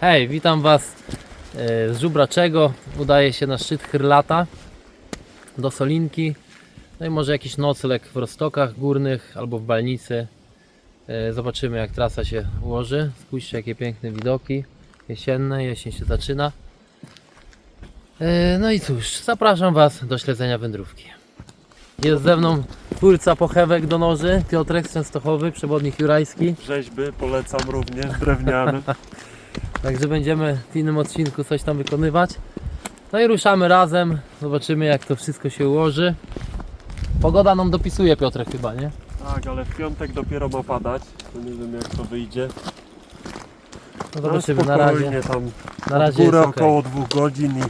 Hej, witam Was e, z Żubraczego. Udaje się na szczyt Hyrlata do Solinki. No i może jakiś nocleg w Rostokach Górnych albo w Balnicy. E, Zobaczymy jak trasa się ułoży. Spójrzcie jakie piękne widoki jesienne, jesień się zaczyna. E, No i cóż, zapraszam Was do śledzenia wędrówki. Jest ze mną twórca pochewek do noży, Piotrek Częstochowy, przewodnik jurajski. Rzeźby polecam również, drewniane. Także będziemy w innym odcinku coś tam wykonywać. No i ruszamy razem. Zobaczymy jak to wszystko się ułoży. Pogoda nam dopisuje Piotrek chyba, nie? Tak, ale w piątek dopiero ma padać. To nie wiem jak to wyjdzie. No No, zobaczymy na razie. tam Na razie górę okej. około dwóch godzin i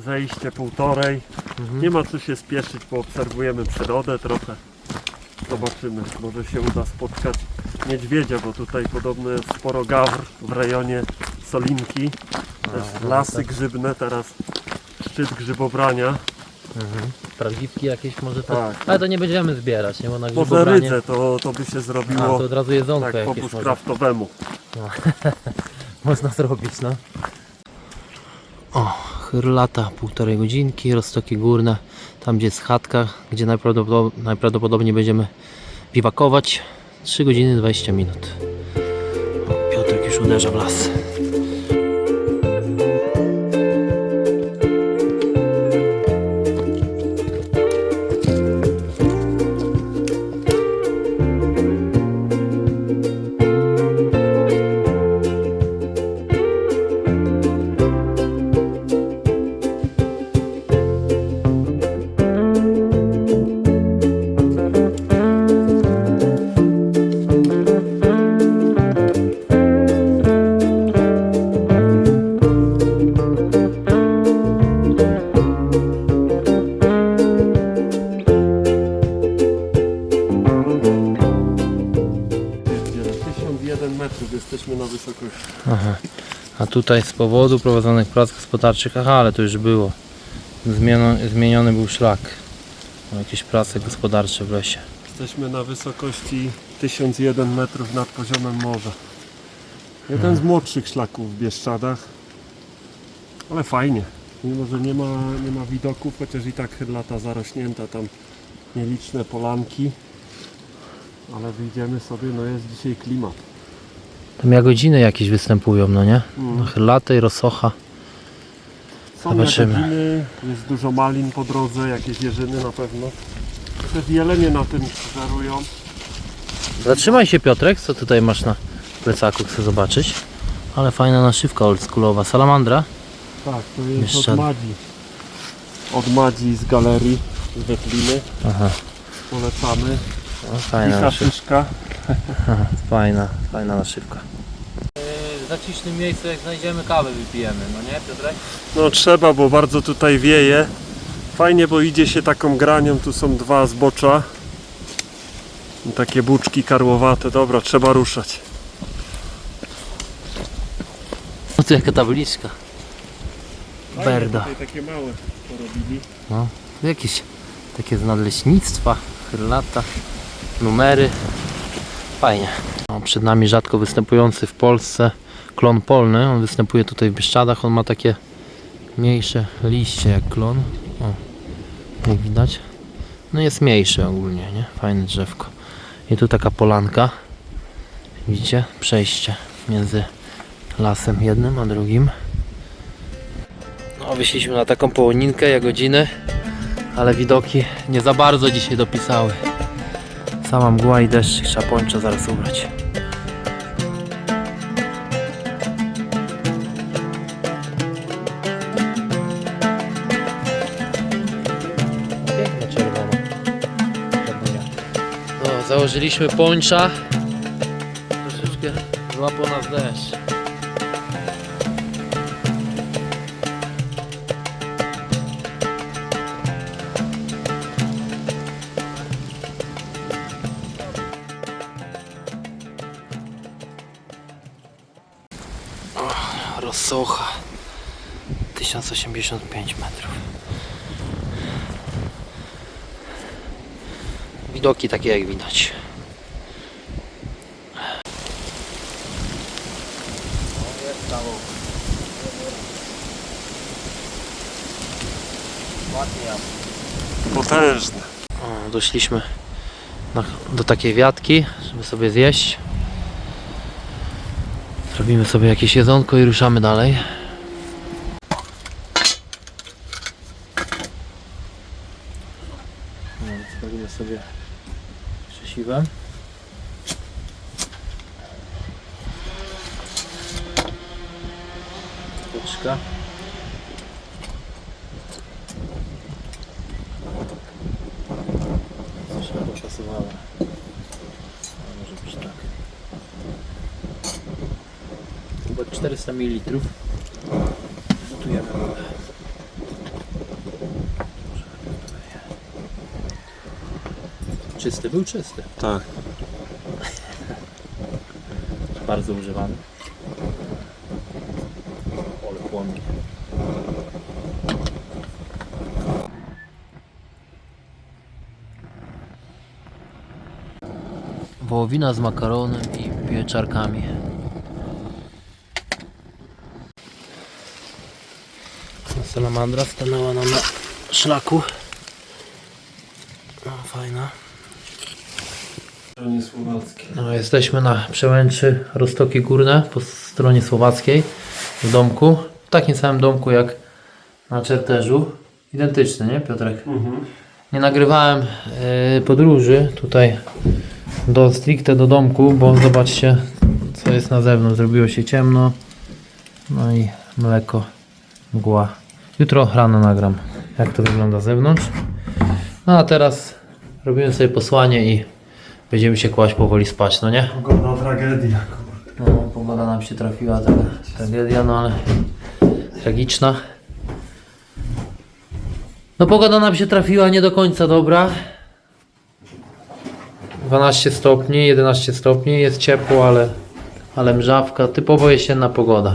zejście półtorej. Mhm. Nie ma co się spieszyć, poobserwujemy przyrodę trochę. Zobaczymy, może się uda spotkać niedźwiedzia, bo tutaj podobno jest sporo gawr w rejonie Solinki. Też no lasy tak. grzybne, teraz szczyt grzybobrania. Mhm. Prawdziwki jakieś może też. Tak. Ale to nie będziemy zbierać, nie? Bo na Może grzybobranie... rydze, to, to by się A, zrobiło to od razu jedzonko tak jakieś po może. bushcraftowemu. można zrobić, no. O, Hyrlata, półtorej godzinki, Roztoki Górne, tam gdzie jest chatka, gdzie najprawdopodobniej, najprawdopodobniej będziemy biwakować. 3 godziny 20 minut. Piotrek już uderza w las. Tutaj z powodu prowadzonych prac gospodarczych, aha, ale to już było. Zmieniony, zmieniony był szlak. Jakieś prace gospodarcze w lesie. Jesteśmy na wysokości 1001 metrów nad poziomem morza. Jeden z młodszych szlaków w Bieszczadach. Ale fajnie. Mimo, że nie ma, nie ma widoków, chociaż i tak lata zarośnięta, tam nieliczne polanki. Ale wyjdziemy sobie, no jest dzisiaj klimat. Tam jagodziny jakieś występują, no nie? No, Hyrlaty, Rosocha. Są Zobaczymy. jagodziny, jest dużo malin po drodze, jakieś jeżyny na pewno. Też jelenie na tym żerują. Zatrzymaj się Piotrek, co tutaj masz na plecaku, chcę zobaczyć. Ale fajna naszywka oldschoolowa. Salamandra. Tak, to jest Jeszcze- od Madzi. Od Madzi z galerii, z Wetliny. Aha, Polecamy. no, fajna Pika naszywka. szyszka. Fajna, fajna naszywka. W zacisznym miejscu jak znajdziemy kawę wypijemy, no nie Piotrek? No trzeba, bo bardzo tutaj wieje. Fajnie, bo idzie się taką granią. Tu są dwa zbocza. I Takie buczki karłowate. Dobra, trzeba ruszać. No tu jaka tabliczka. Berda. Tutaj takie małe porobili. No, jakieś takie z nadleśnictwa, hyrlata, numery. Fajnie. No, przed nami rzadko występujący w Polsce klon polny. On występuje tutaj w Bieszczadach. On ma takie mniejsze liście jak klon. O, jak widać. No jest mniejszy ogólnie, nie? Fajne drzewko. I tu taka polanka. Widzicie? Przejście między lasem jednym a drugim. No, wyszliśmy na taką połoninkę, jagodziny, ale widoki nie za bardzo dzisiaj dopisały. Sama mgła i deszcz, trzeba pończo zaraz ubrać. Piękna czerwona. No, założyliśmy pończa. Troszeczkę złapał nas deszcz. sucha 1085 metrów. Widoki takie jak widać. Potężny doszliśmy do takiej wiatki żeby sobie zjeść. Zrobimy sobie jakieś jedzonko i ruszamy dalej. No, Zrobimy sobie krzesiwem. Teczka. Coś na to pasowało. A może być tak. Chyba 400 ml. Gotujemy wodę. Czysty był czysty. Tak. Bardzo używany. Ole płonie. Wołowina z makaronem i pieczarkami. Salamandra stanęła nam na szlaku. No, fajna. No, jesteśmy na przełęczy Roztoki Górne po stronie słowackiej w domku. W takim samym domku jak na Czerterzu. Identyczny, nie Piotrek? Mhm. Nie nagrywałem e, podróży tutaj do stricte do domku, bo zobaczcie co jest na zewnątrz. Zrobiło się ciemno. No i mleko, mgła. Jutro rano nagram jak to wygląda z zewnątrz. No a teraz robimy sobie posłanie i będziemy się kłaść powoli spać, no nie? Pogodna tragedia. No, pogoda nam się trafiła, taka tragedia, no ale tragiczna. No pogoda nam się trafiła nie do końca dobra. 12 stopni, 11 stopni, jest ciepło, ale, ale mrzawka, typowo jesienna pogoda.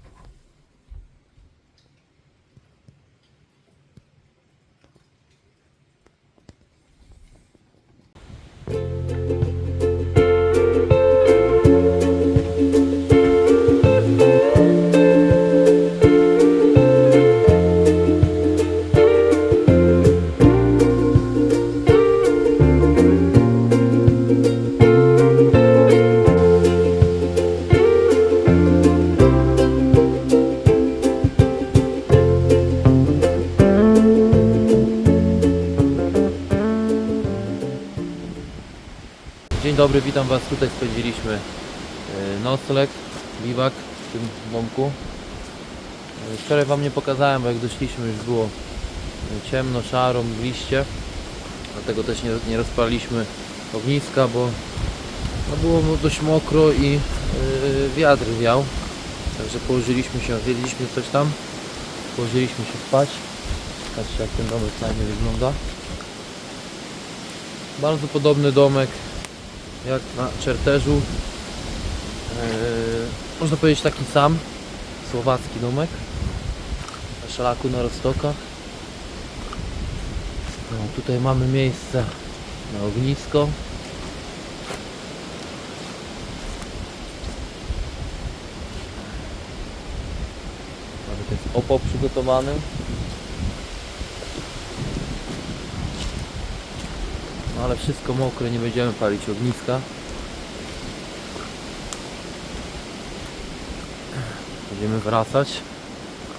dobry, witam Was. Tutaj spędziliśmy e, nocleg, biwak w tym domku. E, Wczoraj Wam nie pokazałem, bo jak doszliśmy już było e, ciemno, szaro, mgliście. Dlatego też nie, nie rozpaliśmy ogniska, bo no było dość mokro i wiatr wiał. Także położyliśmy się, zjedliśmy coś tam, położyliśmy się spać. Patrzcie jak ten domek fajnie wygląda. Bardzo podobny domek jak na Czerterzu. Eee, można powiedzieć taki sam słowacki domek na szlaku na Roztokach. No, tutaj mamy miejsce na ognisko. Nawet jest opał przygotowany. No ale wszystko mokre, nie będziemy palić ogniska. Będziemy wracać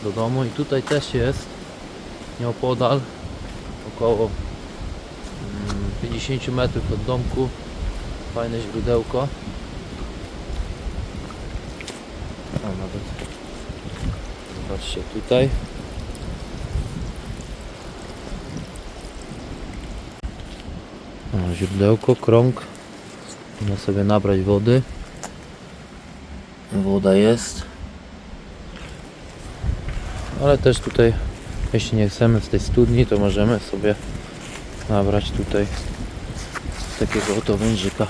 do domu i tutaj też jest nieopodal około mm, 50 metrów od domku fajne źródełko. O nawet zobaczcie tutaj źródełko, krąg. Można sobie nabrać wody. Woda jest. Ale też tutaj, jeśli nie chcemy z tej studni, to możemy sobie nabrać tutaj z takiego oto wężyka.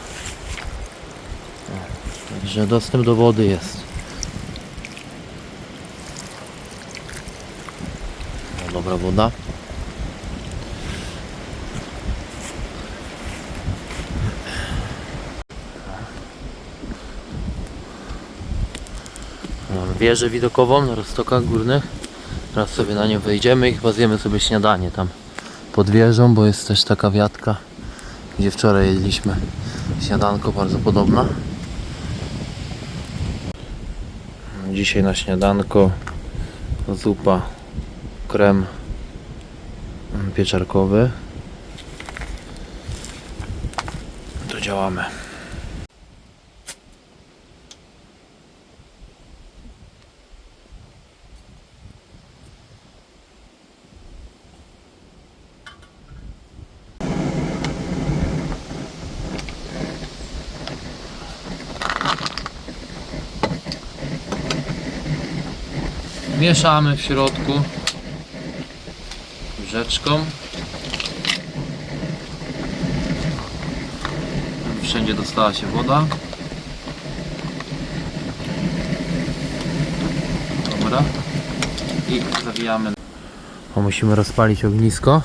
Także dostęp do wody jest. No, dobra woda. Wieżę widokową na roztokach górnych. Teraz sobie na nią wejdziemy i chyba zjemy sobie śniadanie tam pod wieżą, bo jest też taka wiatka, gdzie wczoraj jedliśmy śniadanko bardzo podobna. Dzisiaj na śniadanko zupa, krem pieczarkowy. To działamy. Mieszamy w środku rzeczką. Wszędzie dostała się woda. Dobra. I zawijamy. O, musimy rozpalić ognisko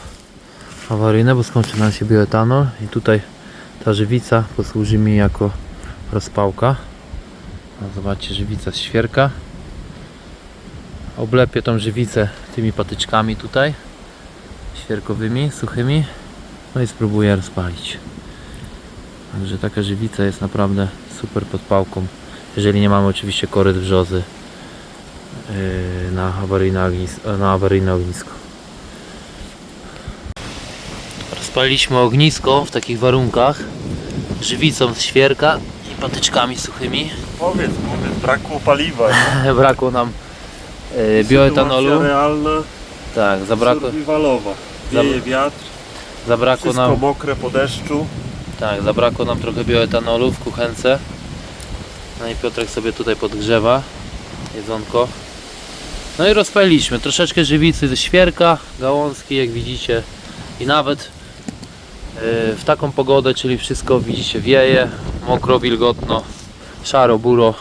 awaryjne, bo skończy nam się bioetanol i tutaj ta żywica posłuży mi jako rozpałka. No, zobaczcie, żywica z świerka oblepię tą żywicę tymi patyczkami tutaj świerkowymi, suchymi. No i spróbuję rozpalić. Także taka żywica jest naprawdę super podpałką jeżeli nie mamy oczywiście koryt wrzozy yy, na awaryjne, ognis- na awaryjne ognisko. Rozpaliliśmy ognisko w takich warunkach. Żywicą z świerka i patyczkami suchymi. Powiedz, powiedz, brakło paliwa. brakło nam yy, bioetanolu realna, Tak, zabrakło, survivalowa. Wieje wiatr, zabrakło wszystko nam, mokre po deszczu. tak, zabrakło nam trochę bioetanolu w kuchence. No i Piotrek sobie tutaj podgrzewa jedzonko. No i rozpaliliśmy troszeczkę żywicy ze świerka, gałązki jak widzicie i nawet yy, w taką pogodę, czyli wszystko widzicie wieje, mokro, wilgotno, szaro, buro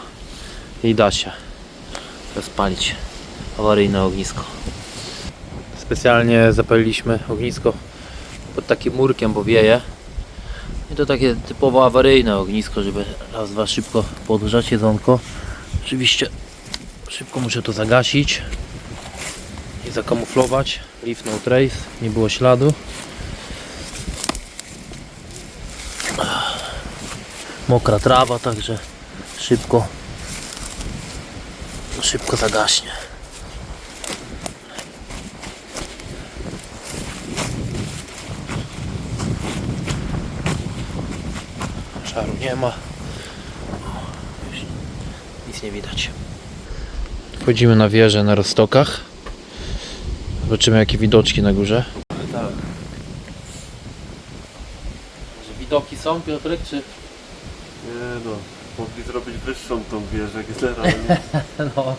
i da się rozpalić awaryjne ognisko. Specjalnie zapaliliśmy ognisko pod takim murkiem, bo wieje. I to takie typowo awaryjne ognisko, żeby raz, dwa szybko podgrzać jedzonko. Oczywiście szybko muszę to zagasić i zakamuflować. Leave no trace, nie było śladu. Mokra trawa, także szybko szybko zagaśnie. Szaru nie ma. Nic nie widać. Wchodzimy na wieżę na roztokach. Zobaczymy jakie widoczki na górze. Tak. Że widoki są Piotrek czy? Nie no, mogli zrobić wyższą tą wieżę generalnie, No,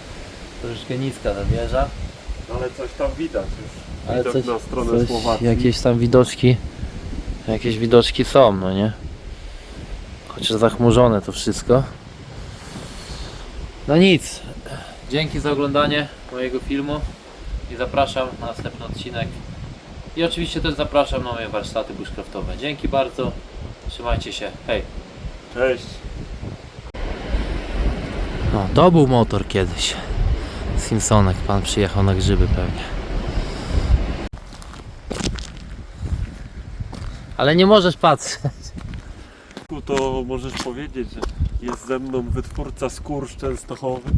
troszeczkę niska ta wieża. ale coś tam widać już. Ale Widok coś, na stronę coś, Słowacji. jakieś tam widoczki, jakieś widoczki są, no nie? Chociaż zachmurzone to wszystko. No nic. Dzięki za oglądanie mojego filmu i zapraszam na następny odcinek. I oczywiście też zapraszam na moje warsztaty bushcraftowe. Dzięki bardzo. Trzymajcie się. Hej. Cześć. No, to był motor kiedyś. Simpsonek, pan przyjechał na grzyby pewnie. Ale nie możesz patrzeć. To możesz powiedzieć, że jest ze mną wytwórca skór z Częstochowy.